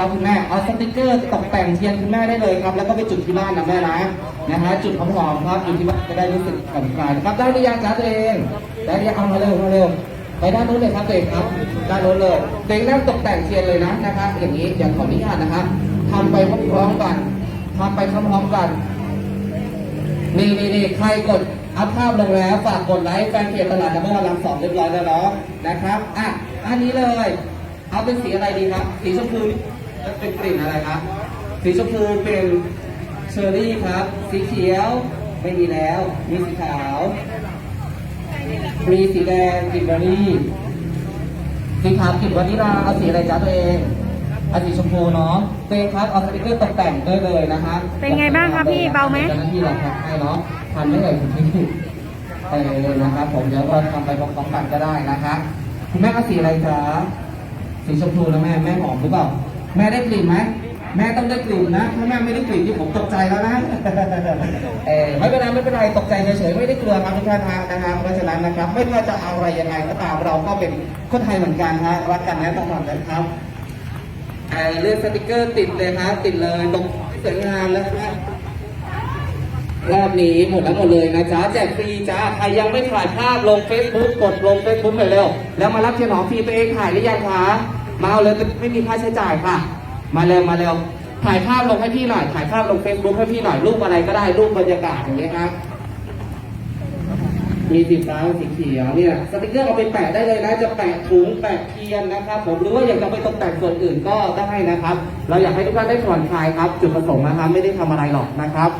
ครับคุณแม่เอาสติกเกอร์ตกแต่งเทียนคุณแม่ได้เลยครับ แล้วก็ไปจุดที่บ้านนะแม่นะนะฮะจุดหอมๆครับอยู่ที่บ้านจะได้รู้สึกผ่อนคลายนะครับได้หรือยังจ้าตัวเองได้หรือยังเอามาเร็วมาเร็วไปด้านนู้นเลยครับตัวเองครับด้านนู้นเลยตัวเองนั่งตกแต่งเทียนเลยนะนะครับอย่างนี้อย่างขออนุญาตนะครับทำไปพร้อมๆกันทำไปพร้อมๆกันนี่นี่นี่ใครกดอัพภาพลงแล้วฝากกดไลค์แฟนเพจตลาดน้ำมันลังสองเรียบร้อยแล้วเนาะนะครับอะอันนี้เลย เอาเป็นสีอะไรดีครับ สีชมพู เป็นกลิ่นอะไรครับ สีชมพูเป็นเชอร์รี่ครับ สีเขียวไม่มีแล้ว มีสีขาว มีสีแดงกลิ่นวานิลสีขาวกลิ่นวานิลาเอาสีอะไรจ้าตัวเองเอาสีชมพูเนาะตัวเองครับเอาสติกเกอร์ตกแต่งได้เลยนะครับเป็นไงบ้างคะพี่เบาไหมเจ้าหน้าที่เราแพ็คให้เนาะทันไม่เอ่ยคุณพี่เออนะครับผมเดี๋ยวเราทำไปพร้อมๆกันก็ได้นะครับคุณแม่เอาสีอะไรจ๊ะสีชมพูนะแม่แม่หอมหรือเปล่า แม่ได้กลิ่นไหมแม่ต้องได้กลิ่นนะถ้าแม่ไม่ได้กลิ่นที่ผมตกใจแล้วนะเออไม่เป็นไรไม่เป็นไรตกใจเฉยๆไม่ได้กลัวครับทุกท่านนะครับเพราะฉะนั้นนะครับ ไม่ว่าจะเอาอะไรยังไงก็ตามเราก็เป็นคนไทยเหมือนกันฮะรักกันนะต้องทำนะครับเลือกสติกเกอร์ติดเลยครับติดเลยตรงสวยงามแล้วนะรอบนี้หมดแล้วหมดเลยนะจ๊ะแจกฟรีจ้าใครยังไม่ถ่ายภาพลง Facebook กดลง Facebook หน่อยเร็วแล้วมารับเทียนหอมฟรีตัวเองถ่ายหรือยังคะ มาเอาเลยไม่มีค่าใช้จ่ายค่ะ มาเร็วมาเร็วถ่ายภาพลงให้พี่หน่อย ถ่ายภาพลง Facebook ให้พี่หน่อยรูปอะไรก็ได้รูปบรรยากาศอย่างนี้ยครับมีสีฟ้าสีเขียวเนี่ยสติกเกอร์เอาไปแปะได้เลยนะ จะแปะถุงแปะเทียนนะครับ ผมหรือว่าอยากจะไปตกแต่งส่วนอื่นก็ได้นะครับ เราอยากให้ทุกท่านได้ผ่อนคลายครับ จุดประสงค์นะครับ ไม่ได้ทำอะไรหรอกนะครับ